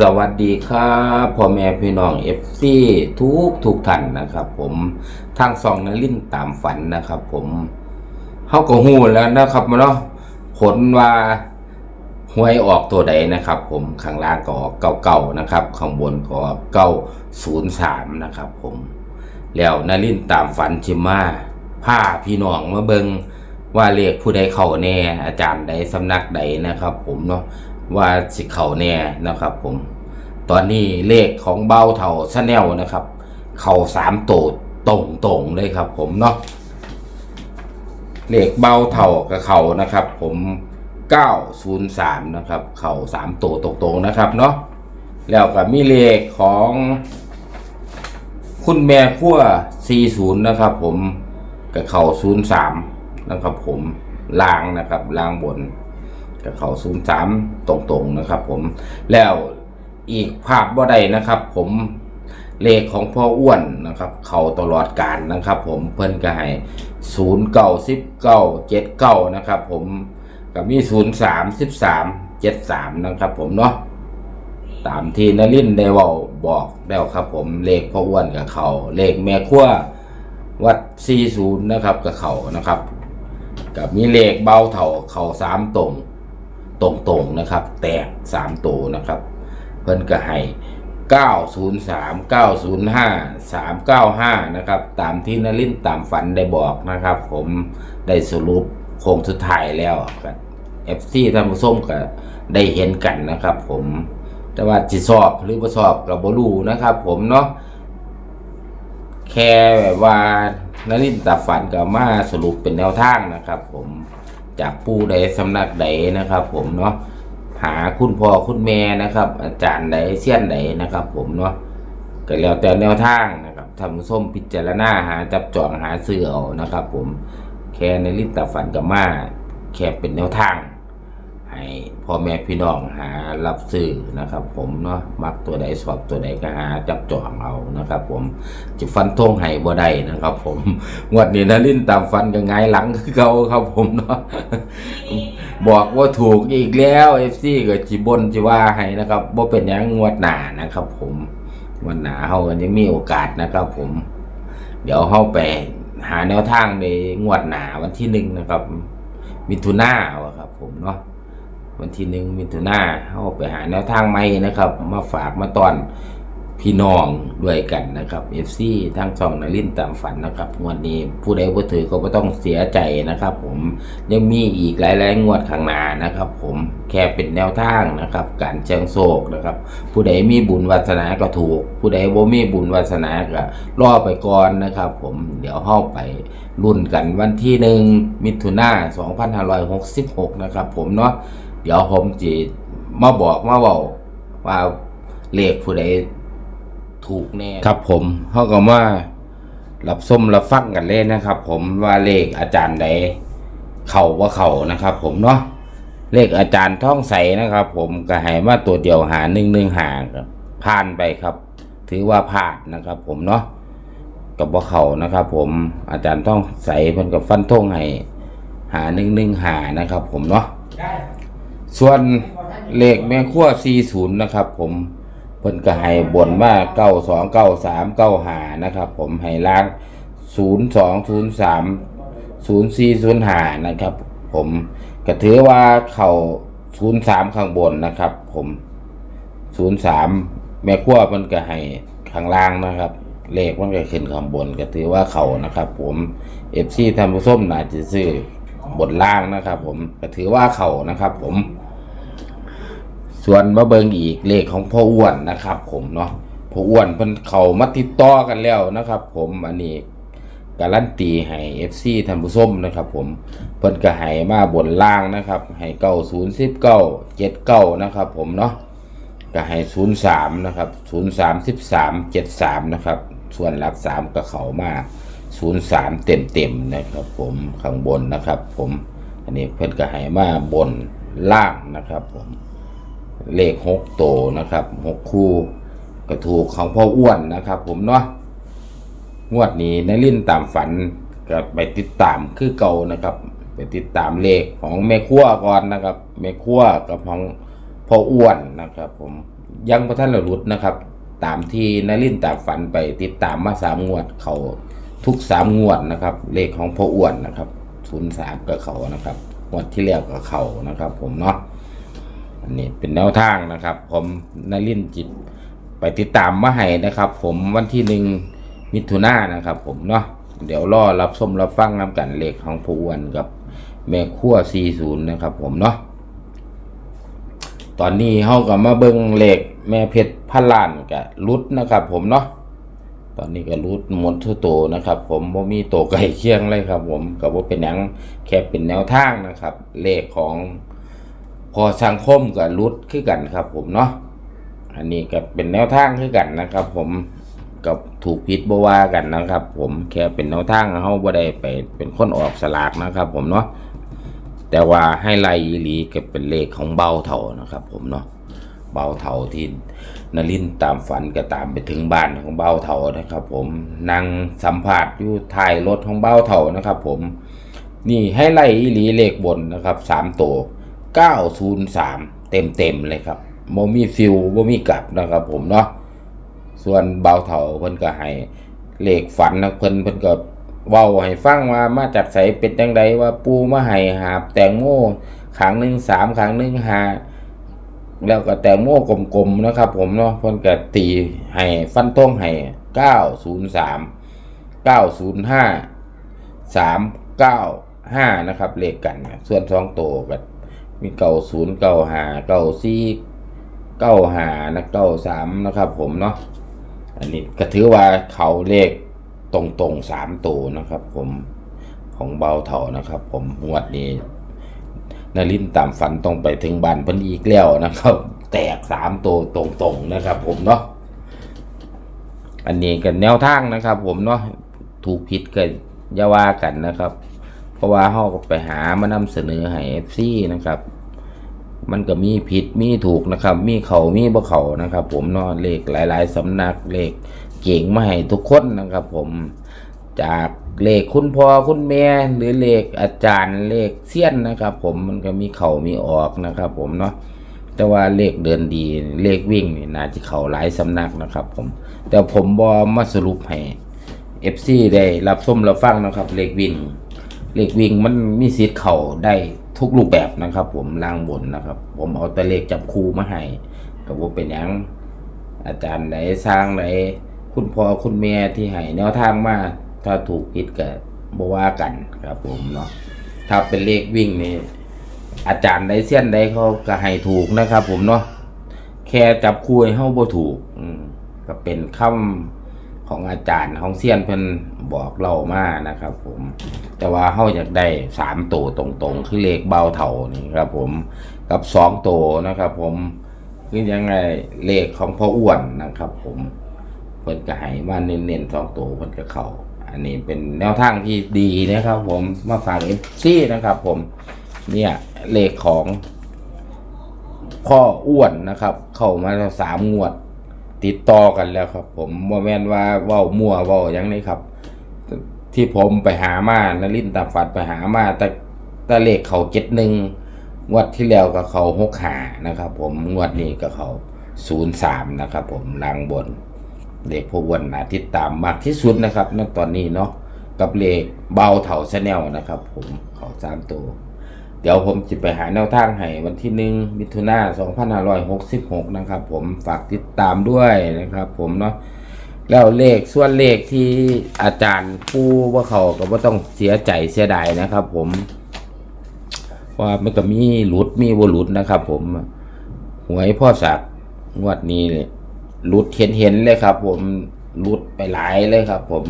สวัสดีครับพ่อแม่พี่น้องเอฟซีทุกทุกท่านนะครับผมทางซองนลินตามฝันนะครับผมเขาก็หูแล้วนะครับเนาะผลว่าหวยออกตัวใดนะครับ ผมข้างล่างก็ออกเก้าเก้านะครับ ข้างบนก็เก้าศูนย์สามนะครับผมแล้วนลินตามฝันชิมาผ้าพี่น้องมาเบิงว่าเลขผู้ใดเข้าแน่อาจารย์ใดสำนักใดนะครับ ผมเนาะ ว่าสิเขาแน่นะครับ ผม ตอนนี้เลขของเบ้าเท่าชาแนลนะครับ เข่าสามโตดตรงตรงๆเลยครับ ผมเนาะเลขเบ้าเท่ากับเขานะครับ ผมเก้าศูนย์สามนะครับ เข่าสามโตวตรงๆนะครับเนาะแล้วก็มีเลขของคุณแม่ขั้ว40 นะครับ ผมกับเข่า03 นะครับ ผมล่างนะครับล่างบน กับเขาศูนย์สามตรงๆนะครับ ผมแล้วอีกภาพบ่ได้นะครับ ผมเลขของพ่ออ้วนนะครับ เขาตลอดการนะครับ ผมเพิ่นก็ให้ศูนย์เก้าสิบเก้าเจ็ดเก้านะครับ ผมก็มีศูนย์สามสิบสามเจ็ดสามนะครับ ผมเนาะตามที่นลินได้ว่าบอกแล้วครับ ผมเลขพ่ออ้วนกับเขาเลขแม่ขั้ววัดสี่ศูนย์นะครับกับเขานะครับ กับมีเลขเบาเท่าเขาสามตรง ตรงๆนะครับ แตกสามตัวนะครับ เพิ่นก็ให้903 905 395 นะครับ ตามที่นลินตามฝันได้บอกนะครับ ผมได้สรุปโครงสุดท้ายแล้วครับ FC ท่านผู้ชมก็ได้เห็นกันนะครับ ผมแต่ว่าจิสอบหรือบ่สอบกับ่รู้นะครับ ผมเนาะแค่แบบว่านรินตามฝันก็มาสรุปเป็นแนวทางนะครับ ผม จากผู้ใดสำนักใดนะครับ ผมเนาะหาคุณพ่อคุณแม่นะครับ อาจารย์ใดเสี้ยนใดนะครับ ผมเนาะก็แล้วแต่แนวทางนะครับทำส้มพิจารณาหาจับจองหาเสือเอานะครับ ผมแค่ในลิ้นตาฝันกับมาแค่เป็นแนวทาง ให้พ่อแม่พี่น้องหารับซื้อนะครับ ผมเนาะมักตัวใดสอบตัวใดก็หาจับจองเอานะครับ ผมจะฟันทงให้บ่ได้นะครับ ผมงวดนี้นะลิ้นตามฟันก็ไงายหลังคือเขาครับ ผมเนาะบอกว่าถูกอีกแล้วเอฟซีก็จิบนจิว่าให้นะครับบ่เป็นหยังงวดหนานะครับ ผมงวดหนาเฮากันยังมีโอกาสนะครับ ผม เดี๋ยวเฮาไปหาแนวทางในงวดหนาวันที่หนึ่งนะครับมิถุนาวะครับ ผมเนาะ วันที่หนึ่งมิถุนาเข้าไปหาแนวทางใหม่นะครับ มาฝากมาตอนพี่น้องด้วยกันนะครับ FC ทางช่องนารินตามฝันนะครับงวดนี้ผู้ใดบ่ถือก็ไม่ต้องเสียใจนะครับ ผมยังมีอีกหลายๆงวดข้างหน้านะครับ ผมแค่เป็นแนวทางนะครับ การเชิงโศกนะครับ ผู้ใดมีบุญวาสนาก็ถูก ผู้ใดบ่มีบุญวาสนาก็รอไปก่อนนะครับ ผมเดี๋ยวเข้าไปรุ่นกันวันที่หนึ่งมิถุนา2566นะครับ ผมเนาะ เดี๋ยวผมจะมาบอกมาบอกว่าเลขผู้ใดถูกแน่ครับผมเขาก็มารับส้มรับฟังกันเลยนะครับ ผมว่าเลขอาจารย์ใดเข่าว่าเข่านะครับ ผมเนาะเลขอาจารย์ท่องใสนะครับ ผมก็ให้มาตัวเดียวหาหนึ่งหนึ่งหาครับผ่านไปครับ ถือว่าผ่านนะครับ ผมเนาะกับว่าเขานะครับ ผมอาจารย์ท่องใสเพิ่นกับฟันทงให้หาหนึ่งหนึ่งหานะครับ ผมเนาะ ส่วนเลขแม่ขั้ว40 นะครับ ผมเพิ่นก็ให้บนว่า92 93 95นะครับ ผมให้ล้าง 02 03 0405นะครับ ผมก็ถือว่าเข้า03 ข้างบนนะครับ ผม 03 แม่ขั้วเพิ่นก็ให้ข้างล่างนะครับเลขมันก็ขึ้นข้างบนก็ถือว่าเข้านะครับ ผม FC ท่านผู้ชมน่าจะซื้อบนล่างนะครับ ผมก็ถือว่าเข้านะครับ ผม ส่วนมาเบิงอีกเลขของพ่ออ้วนนะครับ ผมเนาะพ่ออ้วนเพิ่นเขามาติดต่อกันแล้วนะครับ ผมอันนี้การันตีให้ FC ท่านผู้ชมนะครับ ผมเพิ่นก็ให้มาบนล่างนะครับให้เก้าศูนย์สิบเก้าเจ็ดเก้านะครับ ผมเนาะก็ให้ศูนย์สามนะครับศูนย์สามสิบสามเจ็ดสามนะครับ ส่วนหลักสามก็เขามาศูนย์สามเต็มเต็มนะครับ ผมข้างบนนะครับ ผมอันนี้เพิ่นก็ให้มาบนล่างนะครับ ผม เลขหกโตนะครับหกคู่ก็ถูกของพ่ออ้วนนะครับ ผมเนาะงวดนี้ในลิ้นตามฝันก็ไปติดตามคือเก่านะครับ ไปติดตามเลขของแม่ขั้วก่อนนะครับแม่ขั้วกับของพ่ออ้วนนะครับ ผมยังพระท่านละรุดนะครับ ตามที่นลินตามฝันไปติดตามมาสามงวดเขาทุกสามงวดนะครับ เลขของพ่ออ้วนนะครับศูนย์สามกับเขานะครับงวดที่แล้วกับเขานะครับ ผมเนาะ อันนี้เป็นแนวทางนะครับ ผมนลินจิตไปติดตามมาให้นะครับ ผมวันที่หนึ่งมิถุนายนนะครับ ผมเนาะเดี๋ยวรอรับชมรับฟังน้ำกันเลขของพ่ออ้วนกับแม่ขั้ว40นะครับ ผมเนาะตอนนี้เฮาก็มาเบิ่งเหลขแม่เพชรพันล้านกับรุดนะครับ ผมเนาะตอนนี้ก็รุดหมดทุกโตนะครับ ผมบ่มีโตวไก่เคียงเลยครับ ผมก็บ่เป็นหยังแค่เป็นแนวทางนะครับ เลขของ พอสังคมกับรุดคือกันครับผมเนาะอันนี้ก็เป็นแนวทางคือกันนะครับ ผมกับถูกผิดบ่ว่ากันนะครับ ผมแค่เป็นแนวทางเฮาบ่ได้ไปเป็นคนออกสลากนะครับ ผมเนาะแต่ว่าให้ไล่อีหลีก็เป็นเลขของเบาเถานะครับ ผมเนาะเบาเถาที่นลินตามฝันก็ตามไปถึงบ้านของเบาเถานะครับ ผมนั่งสัมผัสอยู่ท้ายรถของเบาเถานะครับ ผมนี่ให้ไล่อีหลีเลขบนนะครับสามตัว เก้าศูนย์สามเต็มเต็มๆเลยครับโมมีฟิวโมมีกลับนะครับผมเนาะส่วนเบาเถาเพิ่นก็ให้เลขฝันนะเพิ่นเพิ่นก็เว้าให้ฟังว่ามาจากไสเป็นจังใดว่าปูมาให้หาบแตงโมขางหนึ่งสามขางหนึ่งหาแล้วก็แตงโมกลมๆนะครับ ผมเนาะเพิ่นก็ตีให้ฟันทงให้เก้าศูนย์สามเก้าศูนย์ห้าสามเก้าห้านะครับเลขกันนะส่วนสองโตวก็ มีเก้าศูนย์เก้าหาเก้าสี่เก้าหานะเก้าสามนะครับ ผมเนาะอันนี้ก็ถือว่าเขาเลขตรงตรงๆสามตัวนะครับ ผมของเบาเถานะครับ ผมงวดนี้นารินตามฝันต้องไปถึงบ้านเพิ่นอีกแล้วนะครับ แตกสามตัวตรงตรงๆนะครับ ผมเนาะอันนี้กันแนวทางนะครับ ผมเนาะถูกผิดก็อย่าว่ากันนะครับ เพราะว่าเฮาก็ไปหามานำเสนอให้ FC นะครับ มันก็มีผิดมีถูกนะครับ มีเขามีบ่เขานะครับ ผมนาะเลขหลาย ๆสำนักเลขเก่งมาให้ทุกคนนะครับ ผมจากเลขคุณพ่อคุณแม่หรือเลขอาจารย์เลขเซียนนะครับ ผมมันก็มีเข่ามีออกนะครับ ผมเนาะแต่ว่าเลขเดินดีเลขวิ่งนี่น่าจะเข่าหลายสำนักนะครับ ผม แต่ผมบอมาสรุปให้ FC ได้รับชมรับฟังนะครับ เลขวิ่ง เลขวิ่งมันมีสิทธิ์เข่าได้ทุกรูปแบบนะครับ ผมล่างบนนะครับ ผมเอาแต่เลขจับคู่มาให้ก็บ่เป็นหยังอาจารย์ไหนสร้างไหนคุณพ่อคุณแม่ที่ให้แนวทางมาถ้าถูกผิดก็บว่ากันครับผมเนาะถ้าเป็นเลขวิ่งนี่อาจารย์ใดเส้นใดเขาก็ให้ถูกนะครับ ผมเนาะแค่จับคู่ให้เฮาบ่ถูกอืมก็เป็นคำ ของอาจารย์ของเซียนเพิ่นบอกเรามานะครับ ผม แต่ว่าเฮาอยากได้สามตัวตรงๆ คือเลขเบาเท่านี่ครับ ผมกับสองตัวนะครับ ผมคือยังไงเลขของพ่ออ้วนนะครับ ผมเพิ่นก็ให้มาเน้นๆสองตัวเพิ่นก็เข้าอันนี้เป็นแนวทางที่ดีนะครับ ผมมาฝากเอฟซีนะครับ ผม เนี่ยเลขของพ่ออ้วนนะครับ เข้ามาแล้วสามงวด ติดต่อกันแล้วครับ ผมโมแมนว่าว้ามั่วว้าหยังนี้ครับ ที่ผมไปหามานลินตาฝัดไปหามาแต่แต่เลขเขาเจ็ดหนึ่งงวดที่แล้วก็เขาหกหานะครับ ผมงวดนี้ก็เขาศูนย์สามนะครับ ผมลางบนเลขพวกวันนาที่ตามมากที่สุดนะครับณตอนนี้เนาะกับเลขเบาเถาชแนลนะครับ ผมเขาสามตัว ดี๋ยวผมจะไปหาแนวทางให้วันที่หนึ่งมิถุนาสองพันห้าร้อยหกสิบหกนะครับ ผมฝากติดตามด้วยนะครับ ผมเนาะแล้วเลขส่วนเลขที่อาจารย์ปูว่าเขาก็บ่ต้องเสียใจเสียดายนะครับ ผมว่ามันก็มีหลุดมีบ่หลุดนะครับ ผมหวยพ่อสักดิ์งวดนี้เนี่ยหลุดเห็นเห็นๆเลยครับ ผมหลุดไปหลายเลยครับ ผม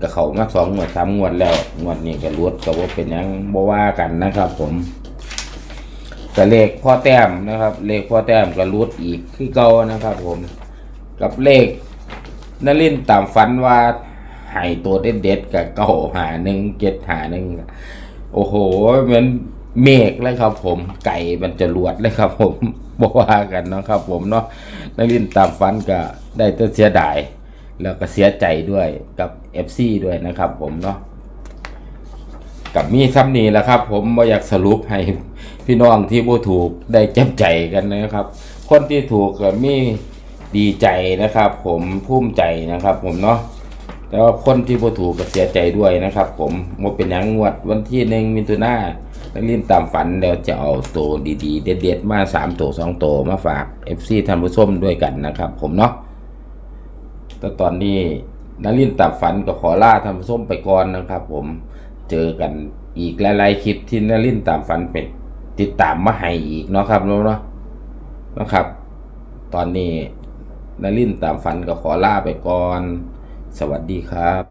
ก็เขามาสองงวดสามงวดแล้วงวดนี้ก็หลุดก็ว่าเป็นยังบ่ว่ากันนะครับผม ก็เลขพ่อแต้มนะครับ เลขพ่อแต้มก็หลุดอีกคือเก่านะครับ ผม กับเลขนลินตามฝันว่าหายตัวเด็ดๆกับเก้าหาหนึ่งเจ็ดหาหนึ่งโอ้โหเหมือนเมฆเลยครับ ผมไก่มันจะรวดเลยครับ ผมบอกว่ากันเนาะครับ ผมเนาะนักเรียนตามฟันก็ได้แต่เสียดาย แล้วก็เสียใจด้วยกับ FC ด้วยนะครับ ผมเนาะ กับมีซ้ำนี้แหละครับ ผมบ่อยากสรุปให้พี่น้องที่บ่ถูกได้เจ็บใจกันนะครับ คนที่ถูกก็มีดีใจนะครับ ผมภูมิใจนะครับ ผมเนาะแต่ว่าคนที่บ่ถูกก็เสียใจด้วยนะครับ ผมว่าเป็นยังงวดวันที่หนึ่งมิถุนานักลินตามฝันเดี๋ยวจะเอาตัวดีๆ เด็ดๆ มาสามตัวสองตัวมาฝาก FC ท่านผู้ชมด้วยกันนะครับ ผมเนาะแต่ตอนนี้นักลินตามฝันก็ขอลาท่านผู้ชมไปก่อนนะครับ ผม เจอกันอีกหลายๆคลิปที่นลินตามฝันเป็นติดตามมาให้อีกเนาะครับเนาะนะครับ ตอนนี้นารินตามฝันก็ขอลาไปก่อน สวัสดีครับ